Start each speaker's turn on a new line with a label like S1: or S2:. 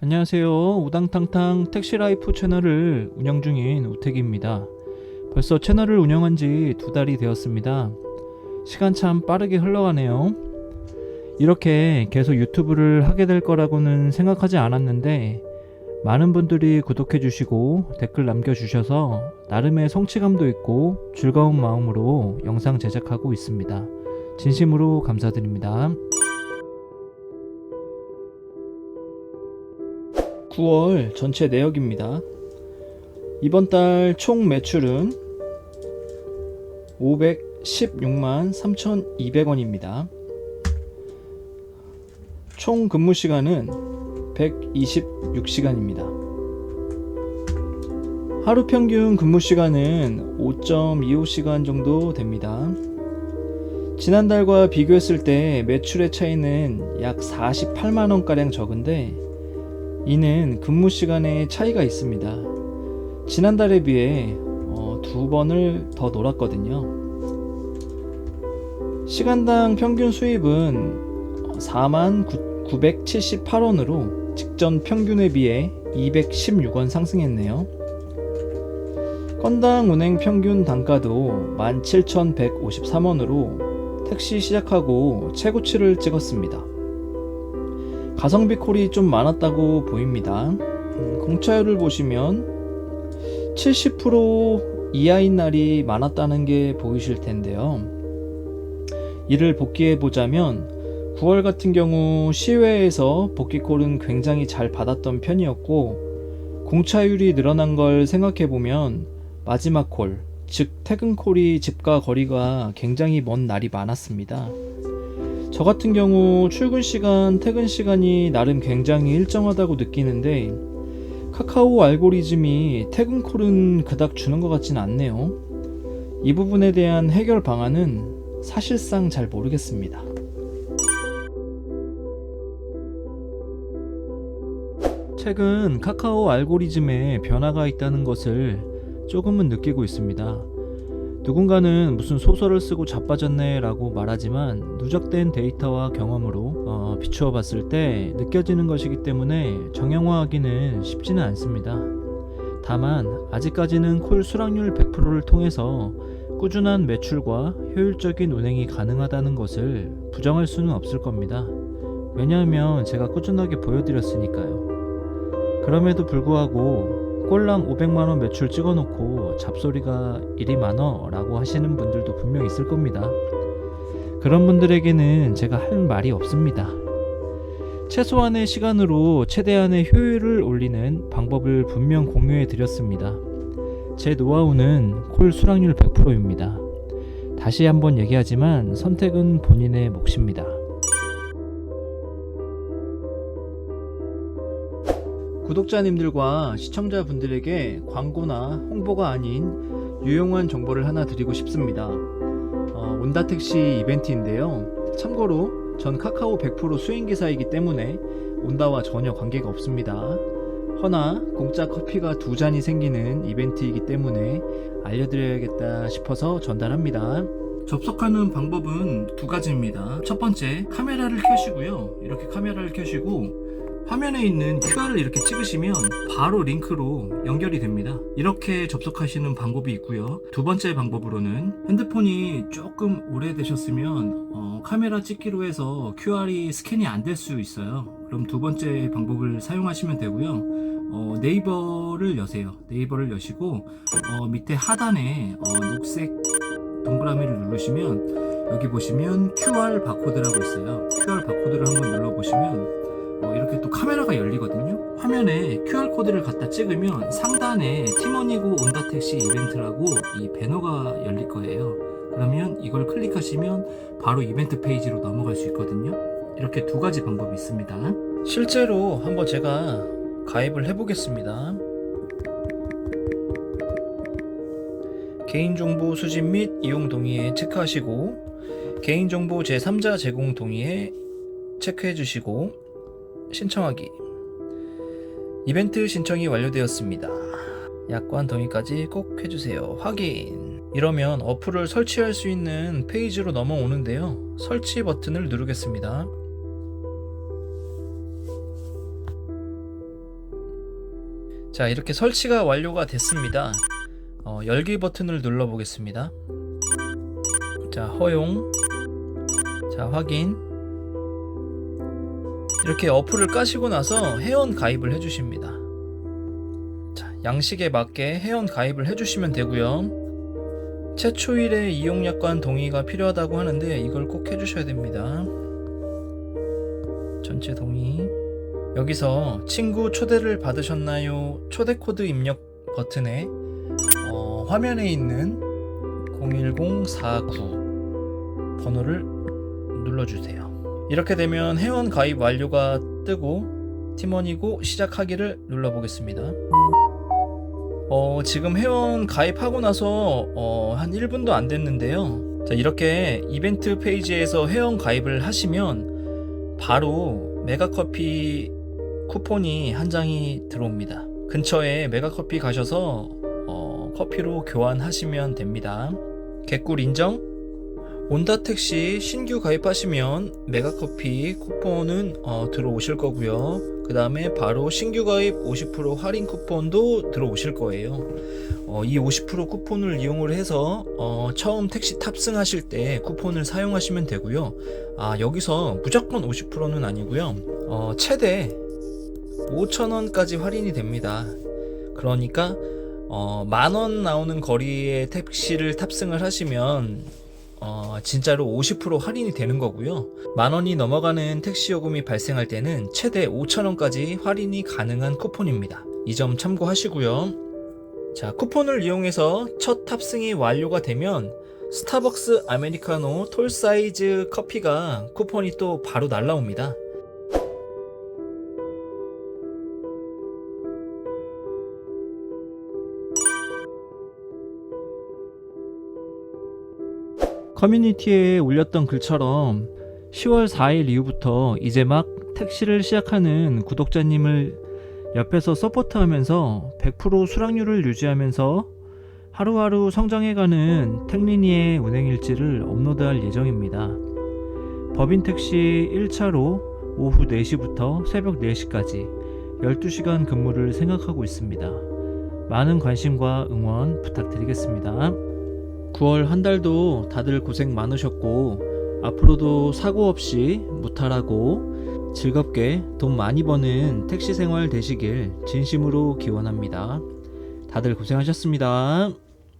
S1: 안녕하세요. 우당탕탕 택시라이프 채널을 운영 중인 우택입니다. 벌써 채널을 운영한 지 두 달이 되었습니다. 시간 참 빠르게 흘러가네요. 이렇게 계속 유튜브를 하게 될 거라고는 생각하지 않았는데 많은 분들이 구독해 주시고 댓글 남겨 주셔서 나름의 성취감도 있고 즐거운 마음으로 영상 제작하고 있습니다. 진심으로 감사드립니다. 9월 전체 내역입니다. 이번 달 총 매출은 516만 3,200원입니다. 총 근무 시간은 126시간입니다. 하루 평균 근무 시간은 5.25시간 정도 됩니다. 지난달과 비교했을 때 매출의 차이는 약 48만원가량 적은데 이는 근무 시간의 차이가 있습니다. 지난달에 비해 어, 두 번을 더 놀았거든요. 시간당 평균 수입은 4만 978원으로 직전 평균에 비해 216원 상승했네요. 건당 운행 평균 단가도 17,153원으로 택시 시작하고 최고치를 찍었습니다. 가성비 콜이 좀 많았다고 보입니다. 음, 공차율을 보시면 70% 이하인 날이 많았다는 게 보이실 텐데요. 이를 복귀해 보자면 9월 같은 경우 시외에서 복귀콜은 굉장히 잘 받았던 편이었고 공차율이 늘어난 걸 생각해 보면 마지막 콜, 즉 퇴근 콜이 집과 거리가 굉장히 먼 날이 많았습니다. 저 같은 경우 출근 시간, 퇴근 시간이 나름 굉장히 일정하다고 느끼는데 카카오 알고리즘이 퇴근 콜은 그닥 주는 것 같진 않네요. 이 부분에 대한 해결 방안은 사실상 잘 모르겠습니다. 최근 카카오 알고리즘에 변화가 있다는 것을 조금은 느끼고 있습니다. 누군가는 무슨 소설을 쓰고 자빠졌네 라고 말하지만 누적된 데이터와 경험으로 어, 비추어 봤을 때 느껴지는 것이기 때문에 정형화하기는 쉽지는 않습니다. 다만 아직까지는 콜 수락률 100%를 통해서 꾸준한 매출과 효율적인 운행이 가능하다는 것을 부정할 수는 없을 겁니다. 왜냐하면 제가 꾸준하게 보여드렸으니까요. 그럼에도 불구하고 꼴랑 500만원 매출 찍어놓고 잡소리가 이리 많어 라고 하시는 분들도 분명 있을 겁니다. 그런 분들에게는 제가 할 말이 없습니다. 최소한의 시간으로 최대한의 효율을 올리는 방법을 분명 공유해 드렸습니다. 제 노하우는 콜 수락률 100%입니다. 다시 한번 얘기하지만 선택은 본인의 몫입니다. 구독자님들과 시청자분들에게 광고나 홍보가 아닌 유용한 정보를 하나 드리고 싶습니다. 어, 온다택시 이벤트인데요. 참고로 전 카카오 100% 수행기사이기 때문에 온다와 전혀 관계가 없습니다. 허나 공짜 커피가 두 잔이 생기는 이벤트이기 때문에 알려드려야겠다 싶어서 전달합니다. 접속하는 방법은 두 가지입니다. 첫 번째, 카메라를 켜시고요. 이렇게 카메라를 켜시고 화면에 있는 QR을 이렇게 찍으시면 바로 링크로 연결이 됩니다. 이렇게 접속하시는 방법이 있고요. 두 번째 방법으로는 핸드폰이 조금 오래되셨으면 어, 카메라 찍기로 해서 QR이 스캔이 안 될 수 있어요. 그럼 두 번째 방법을 사용하시면 되고요. 어, 네이버를 여세요. 네이버를 여시고 어, 밑에 하단에 어, 녹색 동그라미를 누르시면 여기 보시면 QR 바코드라고 있어요. QR 바코드를 한번 눌러보시면 어, 이렇게 또 카메라가 열리거든요. 화면에 QR코드를 갖다 찍으면 상단에 팀원이고 온다택시 이벤트라고 이 배너가 열릴 거예요. 그러면 이걸 클릭하시면 바로 이벤트 페이지로 넘어갈 수 있거든요. 이렇게 두 가지 방법이 있습니다. 실제로 한번 제가 가입을 해보겠습니다. 개인정보 수집 및 이용 동의에 체크하시고 개인정보 제3자 제공 동의에 체크해 주시고 신청하기. 이벤트 신청이 완료되었습니다. 약관 동의까지 꼭 해주세요. 확인. 이러면 어플을 설치할 수 있는 페이지로 넘어오는데요. 설치 버튼을 누르겠습니다. 자, 이렇게 설치가 완료가 됐습니다. 어, 열기 버튼을 눌러 보겠습니다. 자, 허용. 자, 확인. 이렇게 어플을 까시고 나서 회원 가입을 해주십니다. 자, 양식에 맞게 회원 가입을 해주시면 되고요. 최초일에 이용 약관 동의가 필요하다고 하는데 이걸 꼭 해주셔야 됩니다. 전체 동의. 여기서 친구 초대를 받으셨나요? 초대 코드 입력 버튼에 어, 화면에 있는 01049 번호를 눌러주세요. 이렇게 되면 회원 가입 완료가 뜨고 팀원이고 시작하기를 눌러보겠습니다. 어, 지금 회원 가입하고 나서 어, 한 1분도 안 됐는데요. 자, 이렇게 이벤트 페이지에서 회원 가입을 하시면 바로 메가커피 쿠폰이 한 장이 들어옵니다. 근처에 메가커피 가셔서 어, 커피로 교환하시면 됩니다. 개꿀 인정? 온다택시 신규 가입하시면 메가커피 쿠폰은 어, 들어오실 거고요. 그 다음에 바로 신규 가입 50% 할인 쿠폰도 들어오실 거예요. 어, 이 50% 쿠폰을 이용을 해서 어, 처음 택시 탑승하실 때 쿠폰을 사용하시면 되고요. 아 여기서 무조건 50%는 아니고요. 어, 최대 5,000원까지 할인이 됩니다. 그러니까 어, 만원 나오는 거리에 택시를 탑승을 하시면 어, 진짜로 50% 할인이 되는 거고요. 만 원이 넘어가는 택시 요금이 발생할 때는 최대 5천 원까지 할인이 가능한 쿠폰입니다. 이 점 참고하시고요. 자, 쿠폰을 이용해서 첫 탑승이 완료가 되면 스타벅스 아메리카노 톨 사이즈 커피가 쿠폰이 또 바로 날라옵니다. 커뮤니티에 올렸던 글처럼 10월 4일 이후부터 이제 막 택시를 시작하는 구독자님을 옆에서 서포트하면서 100% 수락률을 유지하면서 하루하루 성장해가는 택리니의 운행 일지를 업로드할 예정입니다. 법인 택시 1차로 오후 4시부터 새벽 4시까지 12시간 근무를 생각하고 있습니다. 많은 관심과 응원 부탁드리겠습니다. 9월 한 달도 다들 고생 많으셨고 앞으로도 사고 없이 무탈하고 즐겁게 돈 많이 버는 택시 생활 되시길 진심으로 기원합니다. 다들 고생하셨습니다.